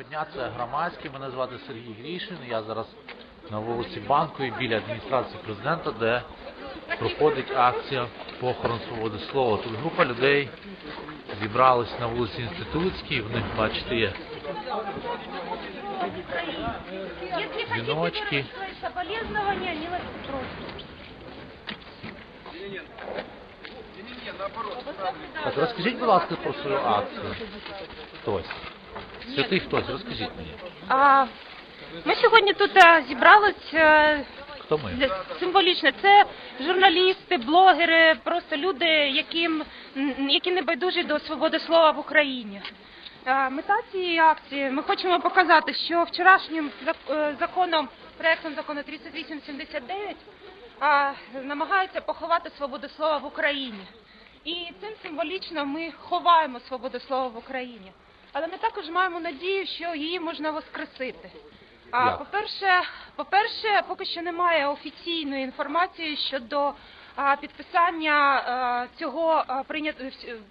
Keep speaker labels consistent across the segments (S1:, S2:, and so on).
S1: дня, це громадський. Мене звати Сергій Грішин. Я зараз на вулиці Банковій біля адміністрації президента, де проходить акція похорон свободи слова. Тут група людей зібрались на вулиці Інститутській. В них, бачите, є
S2: просим.
S1: Так, розкажіть, будь ласка, про свою акцію. Хтось. Святий хтось, розкажіть мені.
S2: А, ми сьогодні тут е, зібрались е,
S1: Хто ми?
S2: символічно. Це журналісти, блогери, просто люди, яким, які не байдужі до свободи слова в Україні. Е, Мета цієї акції ми хочемо показати, що вчорашнім законом, проектом закону 3879 а, намагаються поховати свободу слова в Україні. І цим символічно ми ховаємо свободу слова в Україні. Але ми також маємо надію, що її можна воскресити. А по-перше, по-перше, поки що немає офіційної інформації щодо підписання цього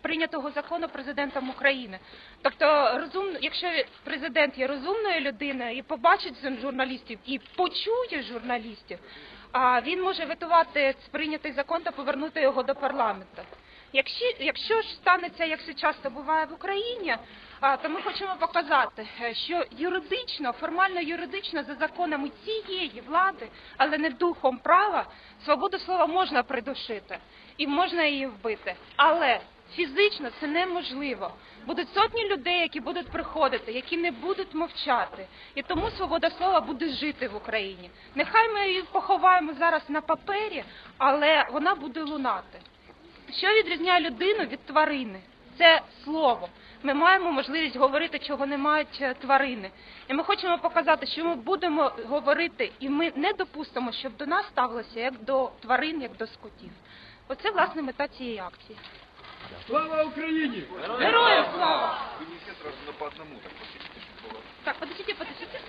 S2: прийнятого закону президентом України. Тобто, розумно, якщо президент є розумною людиною і побачить журналістів і почує журналістів, а він може ветувати прийнятий закон та повернути його до парламенту. Якщо, якщо ж станеться, як це часто буває в Україні, то ми хочемо показати, е, що юридично, формально юридично за законами цієї влади, але не духом права, свободу слова можна придушити і можна її вбити. Але фізично це неможливо. Будуть сотні людей, які будуть приходити, які не будуть мовчати. І тому свобода слова буде жити в Україні. Нехай ми її поховаємо зараз на папері, але вона буде лунати. Що відрізняє людину від тварини? Це слово. Ми маємо можливість говорити, чого не мають е, тварини. І ми хочемо показати, що ми будемо говорити, і ми не допустимо, щоб до нас ставилося як до тварин, як до скотів. Оце власне мета цієї акції.
S3: Слава Україні!
S2: Героям слава!
S4: Принеси сразу на по одному.
S2: Так, подождите, подождите.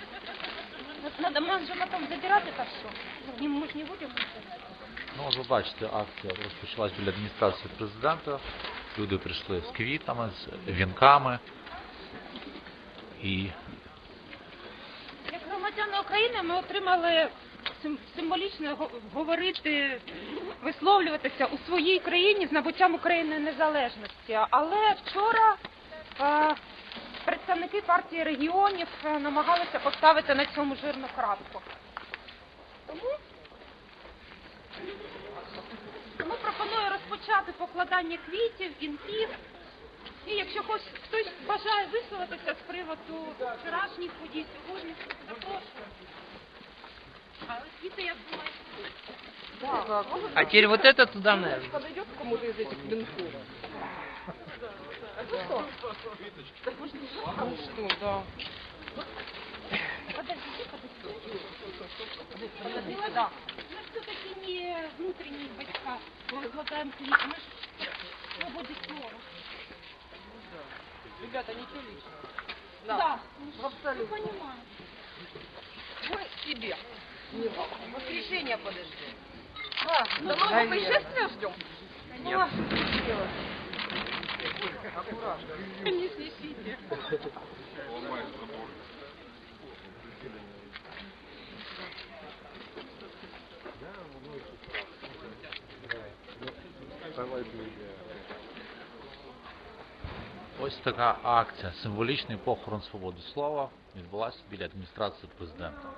S2: Надо може потом забирати так що. Ну, Ми ж не будемо.
S1: Ну, ви бачите, акція розпочалась біля адміністрації президента. Люди прийшли з квітами, з вінками. І
S2: Як громадяни України ми отримали сим- символічно го- говорити, висловлюватися у своїй країні з набуттям України незалежності. Але вчора е, представники партії регіонів е, намагалися поставити на цьому жирну крапку. Тому, тому пропоную розпочати покладання квітів, вінків. І якщо хтось, хтось бажає висловитися з приводу вчорашніх подій сьогодні, запрошую. Але квіти, як думаю,
S5: А теперь вот это туда, наверное.
S3: Подойдет к кому-то из этих венков? А ну что, да.
S2: подождите, подождите. Подождите, да. Мы все-таки не внутренние войска возлагаем квиты, мы же Оба диктора.
S3: Ребята, ничего личного.
S2: Да.
S3: да. Ну,
S2: Абсолютно. понимаю.
S3: Вы себе. Не вам. Воскрешение подождем.
S2: А,
S3: ну, да, ну, мы сейчас тебя ждем.
S2: Нет.
S3: А, Аккуратно. Не смешите.
S4: Ломает забор. Давай, друзья.
S1: Ось така акція, символічний похорон свободи слова відбулася біля адміністрації президента.